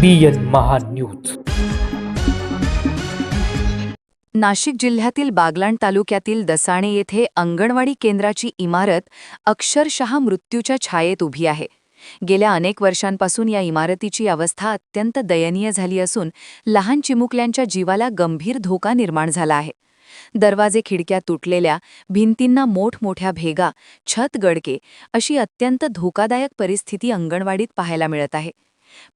बी N Nashik जिल्ह्यातील बागलाण तालुक्यातील दसाणे येथे अंगणवाडी केंद्राची इमारत अक्षरशः मृत्यूच्या छायेत उभी आहे. गेल्या अनेक वर्षांपासून या इमारतीची अवस्था अत्यंत दयनीय झाली असून लहान चिमुकल्यांच्या जीवाला गंभीर धोका निर्माण झाला आहे. दरवाजे खिडक्या तुटलेल्या भिंतींना मोठमोठ्या भेगा छत गडके अशी अत्यंत धोकादायक परिस्थिती अंगणवाडीत पाहायला मिळत आहे.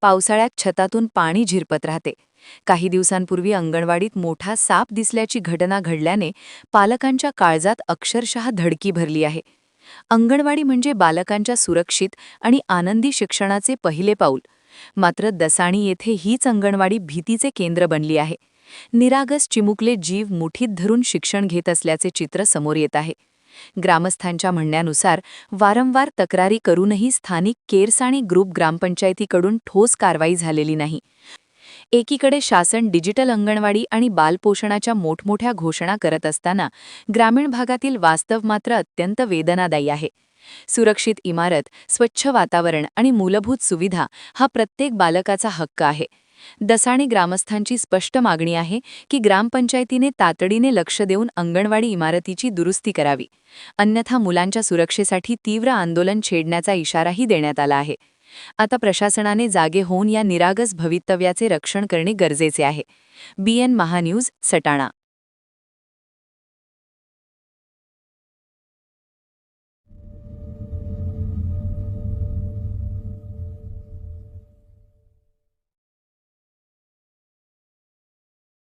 पावसाळ्यात छतातून पाणी झिरपत राहते. काही दिवसांपूर्वी अंगणवाडीत मोठा साप दिसल्याची घटना घडल्याने पालकांच्या काळजात अक्षरशः धडकी भरली आहे. अंगणवाडी म्हणजे बालकांच्या सुरक्षित आणि आनंदी शिक्षणाचे पहिले पाऊल. मात्र दसाणी येथे हीच अंगणवाडी भीतीचे केंद्र बनली आहे. निरागस चिमुकले जीव मुठीत धरून शिक्षण घेत असल्याचे चित्र समोर येत आहे. ग्रामस्थांच्या म्हणण्यानुसार वारंवार तक्रारी करूनही स्थानिक केरसाणी ग्रुप ग्रामपंचायतीकडून ठोस कारवाई झालेली नाही. एकीकडे शासन डिजिटल अंगणवाडी आणि बालपोषणाच्या मोठमोठ्या घोषणा करत असताना ग्रामीण भागातील वास्तव मात्र अत्यंत वेदनादायी आहे. सुरक्षित इमारत स्वच्छ वातावरण आणि मूलभूत सुविधा हा प्रत्येक बालकाचा हक्क आहे. दसाणी ग्रामस्थांची स्पष्ट मागणी आहे की ग्रामपंचायतीने तातडीने लक्ष देऊन अंगणवाडी इमारतीची दुरुस्ती करावी. अन्यथा मुलांच्या सुरक्षेसाठी तीव्र आंदोलन छेडण्याचा इशाराही देण्यात आला आहे. आता प्रशासनाने जागे होऊन या निरागस भवितव्याचे रक्षण करणे गरजेचे आहे. बीएन महान्यूज सटाणा.